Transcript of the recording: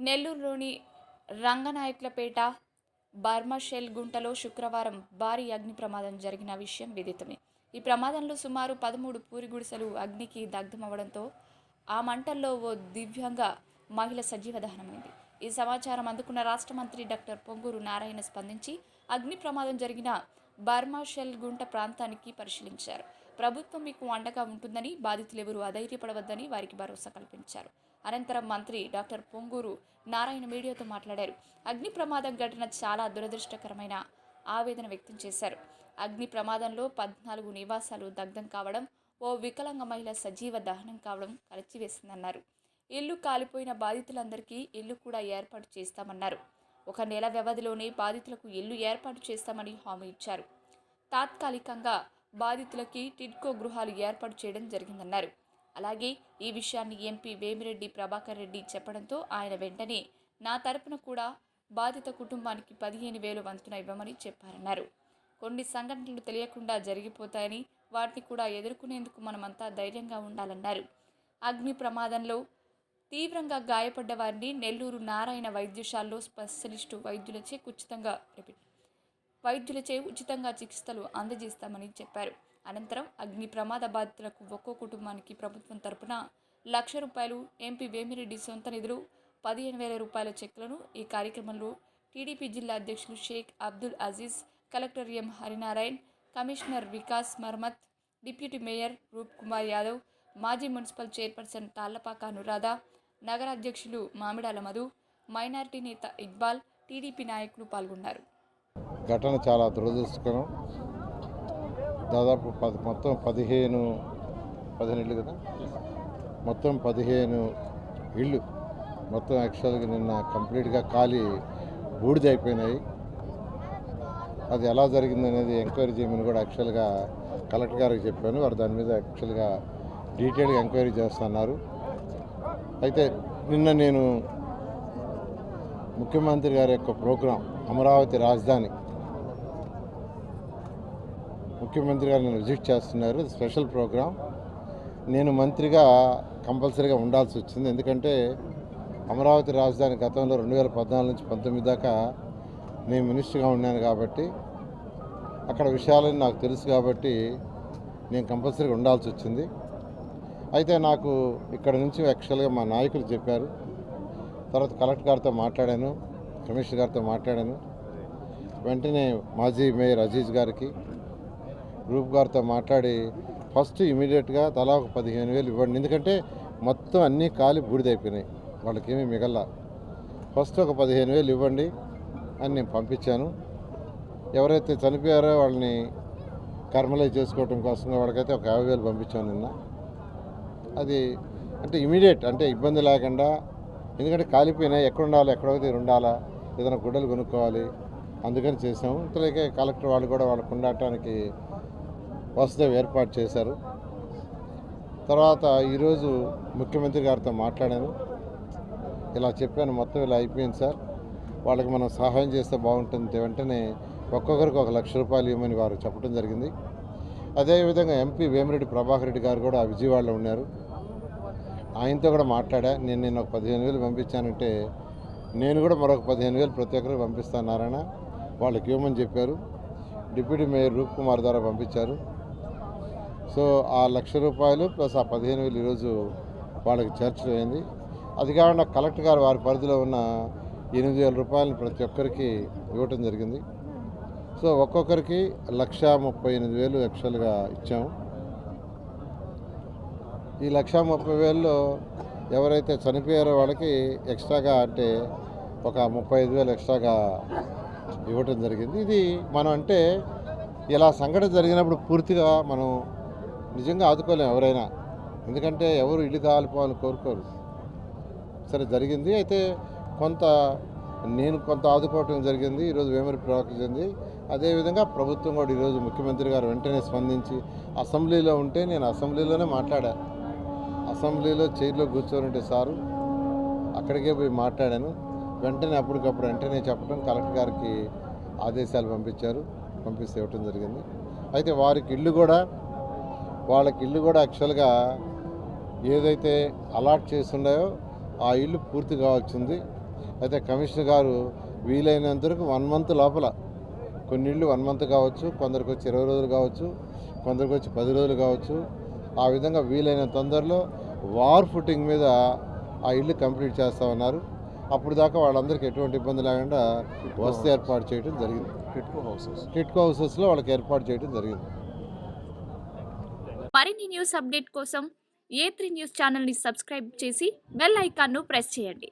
నెల్లూరులోని రంగనాయకులపేట బర్మషెల్ గుంటలో శుక్రవారం భారీ అగ్ని ప్రమాదం జరిగిన విషయం విదితమే. ఈ ప్రమాదంలో సుమారు పదమూడు పూరి గుడిసెలు అగ్నికి దగ్ధమవడంతో ఆ మంటల్లో ఓ దివ్యంగ మహిళ సజీవ దహనమైంది. ఈ సమాచారం అందుకున్న రాష్ట్ర మంత్రి డాక్టర్ పొంగూరు నారాయణ స్పందించి అగ్ని ప్రమాదం జరిగిన బర్మాషెల్ గుంట ప్రాంతానికి పరిశీలించారు. ప్రభుత్వం మీకు అండగా ఉంటుందని బాధితులెవరూ అధైర్యపడవద్దని వారికి భరోసా కల్పించారు. అనంతరం మంత్రి డాక్టర్ పొంగూరు నారాయణ మీడియాతో మాట్లాడారు. అగ్ని ప్రమాదం ఘటన చాలా దురదృష్టకరమైన ఆవేదన వ్యక్తం చేశారు. అగ్ని ప్రమాదంలో పద్నాలుగు నివాసాలు దగ్ధం కావడం ఓ వికలాంగ మహిళ సజీవ దహనం కావడం కలిచివేసిందన్నారు. ఇల్లు కాలిపోయిన బాధితులందరికీ ఇల్లు కూడా ఏర్పాటు చేస్తామన్నారు. ఒక నెల వ్యవధిలోనే బాధితులకు ఇల్లు ఏర్పాటు చేస్తామని హామీ ఇచ్చారు. తాత్కాలికంగా బాధితులకి టిడ్కో గృహాలు ఏర్పాటు చేయడం జరిగిందన్నారు. అలాగే ఈ విషయాన్ని ఎంపీ వేమిరెడ్డి ప్రభాకర్ రెడ్డి చెప్పడంతో ఆయన వెంటనే నా తరపున కూడా బాధిత కుటుంబానికి పదిహేను వేలు వంతున ఇవ్వమని చెప్పారన్నారు. కొన్ని సంఘటనలు తెలియకుండా జరిగిపోతాయని వాటిని కూడా ఎదుర్కొనేందుకు మనమంతా ధైర్యంగా ఉండాలన్నారు. అగ్ని ప్రమాదంలో తీవ్రంగా గాయపడ్డ వారిని నెల్లూరు నారాయణ వైద్యశాలలో స్పెషలిస్టు వైద్యులచే ఉచితంగా రిపీట్ వైద్యులచే ఉచితంగా చికిత్సలు అందజేస్తామని చెప్పారు. అనంతరం అగ్ని ప్రమాద బాధితులకు ఒక్కో కుటుంబానికి ప్రభుత్వం తరపున లక్ష రూపాయలు ఎంపీ వేమిరెడ్డి సొంత నిధులు పదిహేను వేల రూపాయల చెక్లను ఈ కార్యక్రమంలో టీడీపీ జిల్లా అధ్యక్షులు Sheikh Abdul Aziz collector M Harinarayan commissioner Vikas Marmat deputy mayor Roop Kumar Yadav మాజీ మున్సిపల్ చైర్పర్సన్ తాళ్ళపాక అనురాధ నగర అధ్యక్షులు మామిడాల మధు మైనారిటీ నేత ఇక్బాల్ టీడీపీ నాయకులు పాల్గొన్నారు. ఘటన చాలా దురదృష్టకరం. దాదాపు పది మొత్తం పదిహేను పదిహేను ఇళ్ళు కదా? మొత్తం పదిహేను ఇళ్ళు. మొత్తం యాక్చువల్గా నిన్న కంప్లీట్గా ఖాళీ బూడిద అయిపోయినాయి. అది ఎలా జరిగింది అనేది ఎంక్వైరీ చేయమని కూడా యాక్చువల్గా కలెక్టర్ గారికి చెప్పాను. వారు దాని మీద యాక్చువల్గా డీటెయిల్గా ఎంక్వైరీ చేస్తున్నారు. అయితే నిన్న నేను ముఖ్యమంత్రి గారి యొక్క ప్రోగ్రాం అమరావతి రాజధాని ముఖ్యమంత్రి గారు నన్ను విజిట్ చేస్తున్నారు. Special programme. నేను మంత్రిగా కంపల్సరీగా ఉండాల్సి వచ్చింది. ఎందుకంటే అమరావతి రాజధాని గతంలో రెండు వేల పద్నాలుగు నుంచి పంతొమ్మిది దాకా నేను మినిస్టర్గా ఉన్నాను కాబట్టి అక్కడ విషయాలని నాకు తెలుసు కాబట్టి నేను కంపల్సరీగా ఉండాల్సి వచ్చింది. అయితే నాకు ఇక్కడ నుంచి యాక్చువల్గా మా నాయకులు చెప్పారు. తర్వాత కలెక్టర్ గారితో మాట్లాడాను కమిషనర్ గారితో మాట్లాడాను. వెంటనే మాజీ మేయర్ అజీజ్ గారికి రూప్ గారితో మాట్లాడి ఫస్ట్ ఇమీడియట్గా తలా ఒక పదిహేను వేలు ఇవ్వండి. ఎందుకంటే మొత్తం అన్నీ కాలి బూడిదైపోయినాయి. వాళ్ళకేమీ మిగల్లా. ఫస్ట్ ఒక పదిహేను వేలు ఇవ్వండి అని నేను పంపించాను. ఎవరైతే చనిపోయారో వాళ్ళని కర్మలై చేసుకోవటం కోసం వాళ్ళకైతే ఒక యాభై వేలు పంపించాను నిన్న. అది అంటే ఇమీడియట్ అంటే ఇబ్బంది లేకుండా ఎందుకంటే కాలిపోయినా ఎక్కడ ఉండాలి ఎక్కడ దగ్గర ఉండాలా ఏదైనా గుడ్డలు కొనుక్కోవాలి అందుకని చేసాము ఇంతలోకే కలెక్టర్ వాళ్ళు కూడా వాళ్ళకు ఉండటానికి వసతి ఏర్పాటు చేశారు. తర్వాత ఈరోజు ముఖ్యమంత్రి గారితో మాట్లాడాను. ఇలా చెప్పాను మొత్తం ఇలా అయిపోయింది సార్. వాళ్ళకి మనం సహాయం చేస్తే బాగుంటుంది. వెంటనే ఒక్కొక్కరికి ఒక లక్ష రూపాయలు ఇవ్వమని వారు చెప్పడం జరిగింది. అదేవిధంగా ఎంపీ వేమిరెడ్డి ప్రభాకర్ రెడ్డి గారు కూడా విజయవాడలో ఉన్నారు. ఆయనతో కూడా మాట్లాడా నేను నేను ఒక పదిహేను వేలు పంపించానంటే నేను కూడా మరొక పదిహేను వేలు ప్రతి ఒక్కరికి పంపిస్తాను నారాయణ. వాళ్ళకి ఇవ్వమని చెప్పారు. డిప్యూటీ మేయర్ రూప్ కుమార్ ద్వారా పంపించారు. సో ఆ లక్ష రూపాయలు ప్లస్ ఆ పదిహేను వేలు ఈరోజు వాళ్ళకి చేర్చడం అయింది. అది కాకుండా కలెక్టర్ గారు వారి పరిధిలో ఉన్న ఎనిమిది వేల రూపాయలను ప్రతి ఒక్కరికి ఇవ్వటం జరిగింది. సో ఒక్కొక్కరికి లక్ష ముప్పై ఎనిమిది వేలు యాక్చువల్గా ఇచ్చాము. ఈ లక్ష ముప్పై వేలలో ఎవరైతే చనిపోయారో వాళ్ళకి ఎక్స్ట్రాగా అంటే ఒక ముప్పై ఐదు వేలు ఎక్స్ట్రాగా ఇవ్వటం జరిగింది. ఇది మనం అంటే ఇలా సంఘటన జరిగినప్పుడు పూర్తిగా మనం నిజంగా ఆదుకోలేం ఎవరైనా. ఎందుకంటే ఎవరు ఇల్లు కాలిపోవాలని కోరుకోరు. సరే జరిగింది. అయితే కొంత నేను కొంత ఆదుకోవటం జరిగింది ఈరోజు వేమరి ప్రవర్తించింది అదేవిధంగా ప్రభుత్వం కూడా ఈరోజు ముఖ్యమంత్రి గారు వెంటనే స్పందించి అసెంబ్లీలో ఉంటే నేను అసెంబ్లీలోనే మాట్లాడా. అసెంబ్లీలో చైర్లో కూర్చోనుంటే సారు అక్కడికే పోయి మాట్లాడాను. వెంటనే అప్పటికప్పుడు వెంటనే చెప్పడం కలెక్టర్ గారికి ఆదేశాలు పంపించారు పంపిస్తే ఇవ్వటం జరిగింది. అయితే వారికి ఇల్లు కూడా వాళ్ళకి ఇల్లు కూడా యాక్చువల్గా ఏదైతే అలాట్ చేస్తున్నాయో ఆ ఇల్లు పూర్తి కావాల్సింది. అయితే కమిషనర్ గారు వీలైనంత వరకు వన్ మంత్ లోపల కొన్ని ఇళ్ళు వన్ మంత్ కావచ్చు కొందరికి వచ్చి ఇరవై రోజులు కావచ్చు కొందరికి వచ్చి పది రోజులు కావచ్చు. ఆ విధంగా వీలైన తొందరలో వార్ ఫుటింగ్ మీద ఆ ఇల్లు కంప్లీట్ చేస్తామన్నారు అప్పుడు దాకా వాళ్ళందరికీ ఎటువంటి ఇబ్బంది లేకుండా వసతి ఏర్పాటు చేయడం జరిగింది. టిట్కో హౌసెస్ టిట్కో హౌసెస్లో వాళ్ళకి ఏర్పాటు చేయడం జరిగింది. మరిన్ని న్యూస్ అప్డేట్ కోసం ఏ త్రీ న్యూస్ ఛానల్ని సబ్స్క్రైబ్ చేసి బెల్ ఐకాన్ను ప్రెస్ చేయండి.